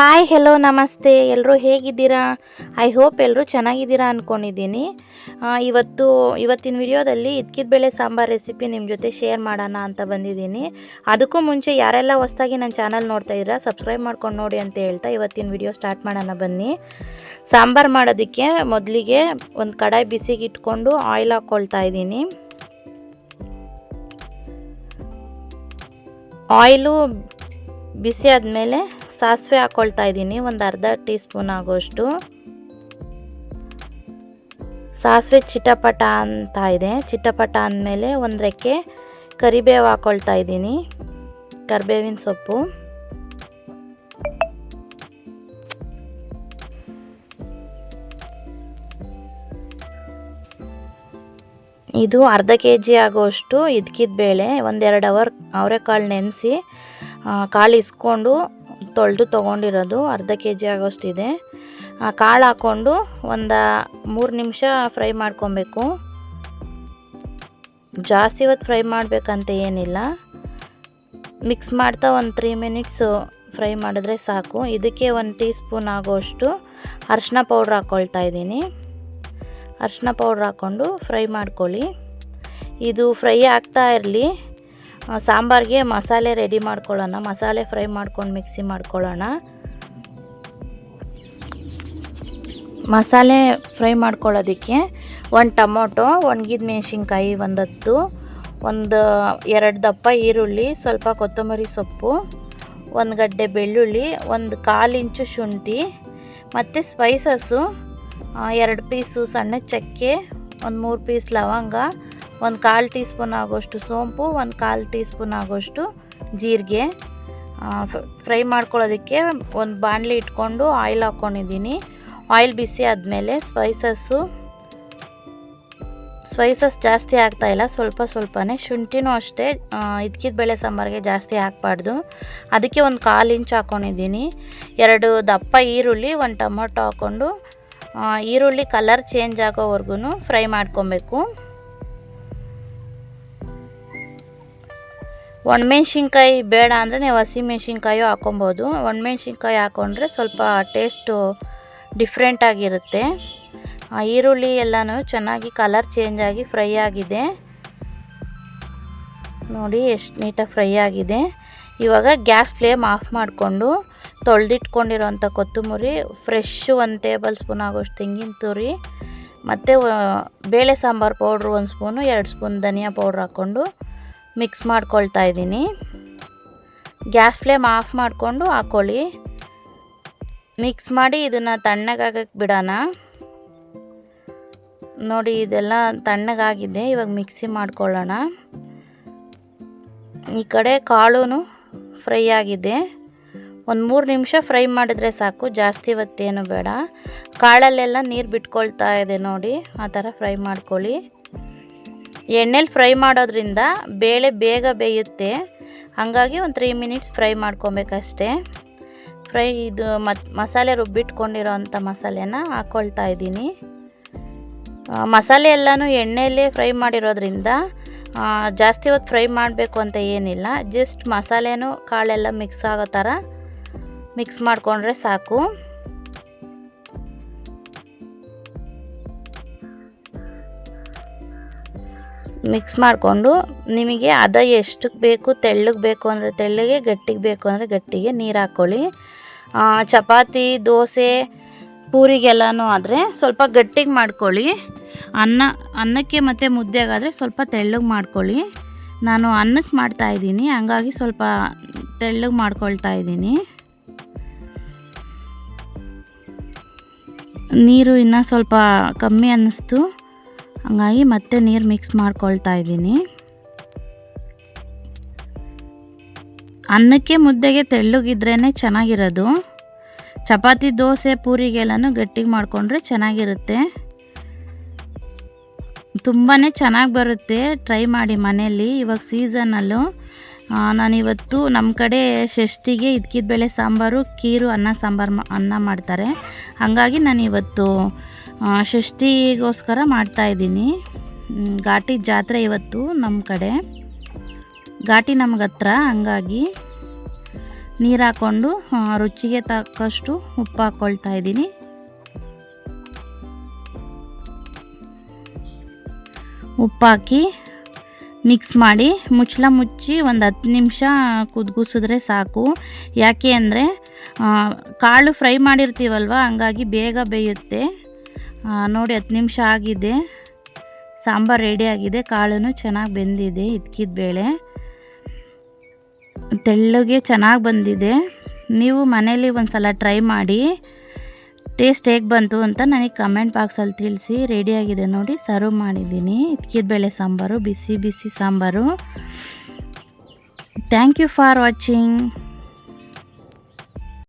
Hi hello ನಮಸ್ತೆ. ಎಲ್ಲರೂ ಹೇಗಿದ್ದೀರಾ? ಐ ಹೋಪ್ ಎಲ್ಲರೂ ಚೆನ್ನಾಗಿದ್ದೀರಾ ಅಂದ್ಕೊಂಡಿದ್ದೀನಿ ಇವತ್ತು, ಇವತ್ತಿನ ವಿಡಿಯೋದಲ್ಲಿ ಇದ್ಕಿದ ಬೇಳೆ ಸಾಂಬಾರ್ ರೆಸಿಪಿ ನಿಮ್ಮ ಜೊತೆ ಶೇರ್ ಮಾಡೋಣ ಅಂತ ಬಂದಿದ್ದೀನಿ. ಅದಕ್ಕೂ ಮುಂಚೆ ಯಾರೆಲ್ಲ ಹೊಸ್ದಾಗಿ ನನ್ನ ಚಾನಲ್ ನೋಡ್ತಾ ಇದ್ದೀರಾ ಸಬ್ಸ್ಕ್ರೈಬ್ ಮಾಡ್ಕೊಂಡು ನೋಡಿ ಅಂತ ಹೇಳ್ತಾ ಇವತ್ತಿನ ವಿಡಿಯೋ ಸ್ಟಾರ್ಟ್ ಮಾಡೋಣ ಬನ್ನಿ. ಸಾಂಬಾರು ಮಾಡೋದಕ್ಕೆ ಮೊದಲಿಗೆ ಒಂದು ಕಡಾಯಿ ಬಿಸಿಗೆ ಇಟ್ಕೊಂಡು ಆಯಿಲ್ ಹಾಕ್ಕೊಳ್ತಾ ಇದ್ದೀನಿ. ಆಯಿಲು ಬಿಸಿ ಆದಮೇಲೆ ಸಾಸಿವೆ ಹಾಕ್ಕೊಳ್ತಾ ಇದ್ದೀನಿ, ಒಂದು ಅರ್ಧ ಟೀ ಸ್ಪೂನ್ ಆಗೋಷ್ಟು. ಸಾಸಿವೆ ಚಿಟಪಟ ಅಂತ ಇದೆ, ಚಿಟಪಟ ಅಂದಮೇಲೆ ಒಂದು ರೆಕ್ಕೆ ಕರಿಬೇವು ಹಾಕ್ಕೊಳ್ತಾ ಇದ್ದೀನಿ, ಕರಿಬೇವಿನ ಸೊಪ್ಪು. ಇದು ಅರ್ಧ ಕೆ ಜಿ ಆಗೋಷ್ಟು ಬೇಳೆ ಒಂದೆರಡು ಅವರ್, ಅವರೆಕಾಳು ನೆನೆಸಿ ಕಾಳು ಇಸ್ಕೊಂಡು ತೊಳೆದು ತೊಗೊಂಡಿರೋದು, ಅರ್ಧ ಕೆ ಜಿ ಆಗೋಷ್ಟಿದೆ ಕಾಳು ಹಾಕ್ಕೊಂಡು ಒಂದು ಮೂರು ನಿಮಿಷ ಫ್ರೈ ಮಾಡ್ಕೊಬೇಕು. ಜಾಸ್ತಿ ಹೊತ್ತು ಫ್ರೈ ಮಾಡಬೇಕಂತ ಏನಿಲ್ಲ. ಮಿಕ್ಸ್ ಮಾಡ್ತಾ ಒಂದು ತ್ರೀ ಮಿನಿಟ್ಸು ಫ್ರೈ ಮಾಡಿದ್ರೆ ಸಾಕು. ಇದಕ್ಕೆ ಒಂದು ಟೀ ಸ್ಪೂನ್ ಆಗೋಷ್ಟು ಅರಿಶಿನ ಪೌಡ್ರ್ ಹಾಕ್ಕೊಳ್ತಾ ಇದ್ದೀನಿ. ಅರಿಶಿನ ಪೌಡ್ರ್ ಹಾಕ್ಕೊಂಡು ಫ್ರೈ ಮಾಡ್ಕೊಳ್ಳಿ. ಇದು ಫ್ರೈ ಆಗ್ತಾ ಇರಲಿ. ಸಾಂಬಾರಿಗೆ ಮಸಾಲೆ ರೆಡಿ ಮಾಡ್ಕೊಳ್ಳೋಣ. ಮಸಾಲೆ ಫ್ರೈ ಮಾಡ್ಕೊಂಡು ಮಿಕ್ಸಿ ಮಾಡ್ಕೊಳ್ಳೋಣ. ಮಸಾಲೆ ಫ್ರೈ ಮಾಡ್ಕೊಳ್ಳೋದಕ್ಕೆ ಒಂದು ಟೊಮೊಟೊ ಒಣಗಿದ ಮೆಣಸಿನ್ಕಾಯಿ ಒಂದತ್ತು, ಒಂದು, ಎರಡು ದಪ್ಪ ಈರುಳ್ಳಿ, ಸ್ವಲ್ಪ ಕೊತ್ತಂಬರಿ ಸೊಪ್ಪು, ಒಂದು ಗಡ್ಡೆ ಬೆಳ್ಳುಳ್ಳಿ, ಒಂದು ಕಾಲು ಇಂಚು ಶುಂಠಿ, ಮತ್ತು ಸ್ಪೈಸಸ್ಸು ಎರಡು ಪೀಸು ಸಣ್ಣ ಚಕ್ಕೆ, ಒಂದು ಮೂರು ಪೀಸ್ ಲವಂಗ ಒಂದು ಕಾಲು ಟೀ ಸ್ಪೂನ್ ಆಗೋಷ್ಟು ಸೋಂಪು, ಒಂದು ಕಾಲು ಟೀ ಸ್ಪೂನ್ ಆಗೋಷ್ಟು ಜೀರಿಗೆ. ಫ್ರೈ ಮಾಡ್ಕೊಳ್ಳೋದಕ್ಕೆ ಒಂದು ಬಾಣಲಿ ಇಟ್ಕೊಂಡು ಆಯಿಲ್ ಹಾಕ್ಕೊಂಡಿದ್ದೀನಿ. ಆಯಿಲ್ ಬಿಸಿ ಆದಮೇಲೆ ಸ್ಪೈಸಸ್ಸು ಸ್ಪೈಸಸ್ ಜಾಸ್ತಿ ಆಗ್ತಾಯಿಲ್ಲ ಸ್ವಲ್ಪ ಸ್ವಲ್ಪನೇ. ಶುಂಠಿನೂ ಅಷ್ಟೇ ಇದ್ಕಿದ ಬೇಳೆ ಸಾಂಬಾರಿಗೆ ಜಾಸ್ತಿ ಹಾಕಬಾರ್ದು. ಅದಕ್ಕೆ ಒಂದು ಕಾಲು ಇಂಚ್ ಹಾಕ್ಕೊಂಡಿದ್ದೀನಿ. ಎರಡು ದಪ್ಪ ಈರುಳ್ಳಿ, ಒಂದು ಟೊಮೊಟೊ ಹಾಕ್ಕೊಂಡು ಈರುಳ್ಳಿ ಕಲರ್ ಚೇಂಜ್ ಆಗೋವರೆಗೂ ಫ್ರೈ ಮಾಡ್ಕೊಬೇಕು. ಒಣಮೆಣ್ಸಿನ್ಕಾಯಿ ಬೇಡ ಅಂದರೆ ನೀವು ಹಸಿಮೆಣ್ಸಿನ್ಕಾಯು ಹಾಕೊಬೋದು. ಒಣಮೆಣ್ಸಿನ್ಕಾಯಿ ಹಾಕ್ಕೊಂಡ್ರೆ ಸ್ವಲ್ಪ ಟೇಸ್ಟು ಡಿಫ್ರೆಂಟ್ ಆಗಿರುತ್ತೆ. ಈರುಳ್ಳಿ ಎಲ್ಲನೂ ಚೆನ್ನಾಗಿ ಕಲರ್ ಚೇಂಜ್ ಆಗಿ ಫ್ರೈ ಆಗಿದೆ. ನೋಡಿ ಎಷ್ಟು ನೀಟಾಗಿ ಫ್ರೈ ಆಗಿದೆ. ಇವಾಗ ಗ್ಯಾಸ್ ಫ್ಲೇಮ್ ಆಫ್ ಮಾಡಿಕೊಂಡು ತೊಳೆದಿಟ್ಕೊಂಡಿರೋಂಥ ಕೊತ್ತಂಬರಿ ಫ್ರೆಶ್ ಒಂದು ಟೇಬಲ್ ಸ್ಪೂನ್ ಆಗೋಷ್ಟು ತೆಂಗಿನ ತುರಿ, ಮತ್ತು ಬೇಳೆ ಸಾಂಬಾರು ಪೌಡ್ರು ಒಂದು ಸ್ಪೂನು ಎರಡು ಸ್ಪೂನ್ ಧನಿಯಾ ಪೌಡ್ರ್ ಹಾಕ್ಕೊಂಡು ಮಿಕ್ಸ್ ಮಾಡ್ಕೊಳ್ತಾ ಇದ್ದೀನಿ. ಗ್ಯಾಸ್ ಫ್ಲೇಮ್ ಆಫ್ ಮಾಡಿಕೊಂಡು ಹಾಕ್ಕೊಳ್ಳಿ. ಮಿಕ್ಸ್ ಮಾಡಿ ಇದನ್ನು ತಣ್ಣಗಾಗಕ್ಕೆ ಬಿಡೋಣ. ನೋಡಿ, ಇದೆಲ್ಲ ತಣ್ಣಗಾಗಿದೆ. ಇವಾಗ ಮಿಕ್ಸಿ ಮಾಡ್ಕೊಳ್ಳೋಣ. ಈ ಕಡೆ ಕಾಳು ಫ್ರೈ ಆಗಿದೆ. ಒಂದು ಮೂರು ನಿಮಿಷ ಫ್ರೈ ಮಾಡಿದ್ರೆ ಸಾಕು. ಜಾಸ್ತಿ ಹೊತ್ತೇನು ಬೇಡ. ಕಾಳಲ್ಲೆಲ್ಲ ನೀರು ಬಿಟ್ಕೊಳ್ತಾ ಇದೆ ನೋಡಿ. ಆ ಥರ ಫ್ರೈ ಮಾಡ್ಕೊಳ್ಳಿ. ಎಣ್ಣೆಲಿ ಫ್ರೈ ಮಾಡೋದ್ರಿಂದ ಬೇಳೆ ಬೇಗ ಬೇಯುತ್ತೆ. ಹಾಗಾಗಿ ಒಂದು ತ್ರೀ ಮಿನಿಟ್ಸ್ ಫ್ರೈ ಮಾಡ್ಕೊಬೇಕಷ್ಟೇ. ಫ್ರೈ ಇದು ಮಸಾಲೆ ರುಬ್ಬಿಟ್ಕೊಂಡಿರೋ ಅಂಥ ಮಸಾಲೆನ ಹಾಕ್ಕೊಳ್ತಾ ಇದ್ದೀನಿ. ಮಸಾಲೆ ಎಲ್ಲನೂ ಎಣ್ಣೆಯಲ್ಲೇ ಫ್ರೈ ಮಾಡಿರೋದ್ರಿಂದ ಜಾಸ್ತಿ ಹೊತ್ತು ಫ್ರೈ ಮಾಡಬೇಕು ಅಂತ ಏನಿಲ್ಲ. ಜಸ್ಟ್ ಮಸಾಲೆನೂ ಕಾಳೆಲ್ಲ ಮಿಕ್ಸ್ ಆಗೋ ಥರ ಮಿಕ್ಸ್ ಮಾಡಿಕೊಂಡ್ರೆ ಸಾಕು. ಮಿಕ್ಸ್ ಮಾಡಿಕೊಂಡು ನಿಮಗೆ ಅದ ಎಷ್ಟಕ್ಕೆ ಬೇಕು, ತೆಳ್ಳಗೆ ಬೇಕು ಅಂದರೆ ತೆಳ್ಳಗೆ, ಗಟ್ಟಿಗೆ ಬೇಕು ಅಂದರೆ ಗಟ್ಟಿಗೆ ನೀರು ಹಾಕ್ಕೊಳ್ಳಿ ಚಪಾತಿ, ದೋಸೆ, ಪೂರಿಗೆಲ್ಲನೂ ಆದರೆ ಸ್ವಲ್ಪ ಗಟ್ಟಿಗೆ ಮಾಡ್ಕೊಳ್ಳಿ. ಅನ್ನ, ಅನ್ನಕ್ಕೆ ಮತ್ತು ಮುದ್ದೆಗಾದರೆ ಸ್ವಲ್ಪ ತೆಳ್ಳಗೆ ಮಾಡ್ಕೊಳ್ಳಿ. ನಾನು ಅನ್ನಕ್ಕೆ ಮಾಡ್ತಾಯಿದ್ದೀನಿ ಹಂಗಾಗಿ ಸ್ವಲ್ಪ ತೆಳ್ಳಗೆ ಮಾಡ್ಕೊಳ್ತಾ ಇದ್ದೀನಿ. ನೀರು ಇನ್ನೂ ಸ್ವಲ್ಪ ಕಮ್ಮಿ ಅನ್ನಿಸ್ತು. ಹಂಗಾಗಿ ಮತ್ತೆ ನೀರು ಮಿಕ್ಸ್ ಮಾಡ್ಕೊಳ್ತಾ ಇದ್ದೀನಿ. ಅನ್ನಕ್ಕೆ ಮುದ್ದೆಗೆ ತೆಳ್ಳಗಿದ್ರೇ ಚೆನ್ನಾಗಿರೋದು. ಚಪಾತಿ, ದೋಸೆ, ಪೂರಿಗೆಲ್ಲನೂ ಗಟ್ಟಿಗೆ ಮಾಡಿಕೊಂಡ್ರೆ ಚೆನ್ನಾಗಿರುತ್ತೆ. ತುಂಬಾ ಚೆನ್ನಾಗಿ ಬರುತ್ತೆ. ಟ್ರೈ ಮಾಡಿ ಮನೆಯಲ್ಲಿ, ಇವಾಗ ಸೀಸನಲ್ಲು ನಾನಿವತ್ತು ನಮ್ಮ ಕಡೆ ಷಷ್ಟಿಗೆ ಇದ್ಕಿದ ಬೇಳೆ ಸಾಂಬಾರು ಕೀರು ಅನ್ನ ಸಾಂಬಾರು ಅನ್ನ ಮಾಡ್ತಾರೆ. ಹಾಗಾಗಿ ನಾನು ಇವತ್ತು ಷಷ್ಠಿಗೋಸ್ಕರ ಮಾಡ್ತಾಯಿದ್ದೀನಿ ಘಾಟಿ ಜಾತ್ರೆ ಇವತ್ತು ನಮ್ಮ ಕಡೆ. ಘಾಟಿ ನಮ್ಗೆ ಹತ್ರ, ಹಂಗಾಗಿ ನೀರು ಹಾಕ್ಕೊಂಡು ರುಚಿಗೆ ತಕ್ಕಷ್ಟು ಉಪ್ಪು ಹಾಕ್ಕೊಳ್ತಾ ಇದ್ದೀನಿ. ಉಪ್ಪಾಕಿ ಮಿಕ್ಸ್ ಮಾಡಿ, ಮುಚ್ಚಳ ಮುಚ್ಚಿ ಒಂದು ಹತ್ತು ನಿಮಿಷ ಕುದ್ಗುಸಿದ್ರೆ ಸಾಕು. ಯಾಕೆ ಅಂದರೆ ಕಾಳು ಫ್ರೈ ಮಾಡಿರ್ತೀವಲ್ವ, ಹಂಗಾಗಿ ಬೇಗ ಬೇಯುತ್ತೆ. ನೋಡಿ ಹತ್ತು ನಿಮಿಷ ಆಗಿದೆ. ಸಾಂಬಾರು ರೆಡಿ ಆಗಿದೆ. ಕಾಳು ಚೆನ್ನಾಗಿ ಬೆಂದಿದೆ ಇದ್ಕಿದ ಬೇಳೆ. ತೆಳ್ಳಗೆ ಚೆನ್ನಾಗಿ ಬಂದಿದೆ. ನೀವು ಮನೇಲಿ ಒಂದು ಸಲ ಟ್ರೈ ಮಾಡಿ. ಟೇಸ್ಟ್ ಹೇಗೆ ಬಂತು ಅಂತ ನನಗೆ ಕಮೆಂಟ್ ಬಾಕ್ಸಲ್ಲಿ ತಿಳಿಸಿ. ರೆಡಿಯಾಗಿದೆ ನೋಡಿ ಸರ್ವ್ ಮಾಡಿದ್ದೀನಿ. ಇದ್ಕಿದ ಬೇಳೆ ಸಾಂಬಾರು, ಬಿಸಿ ಬಿಸಿ sambar. Thank you for watching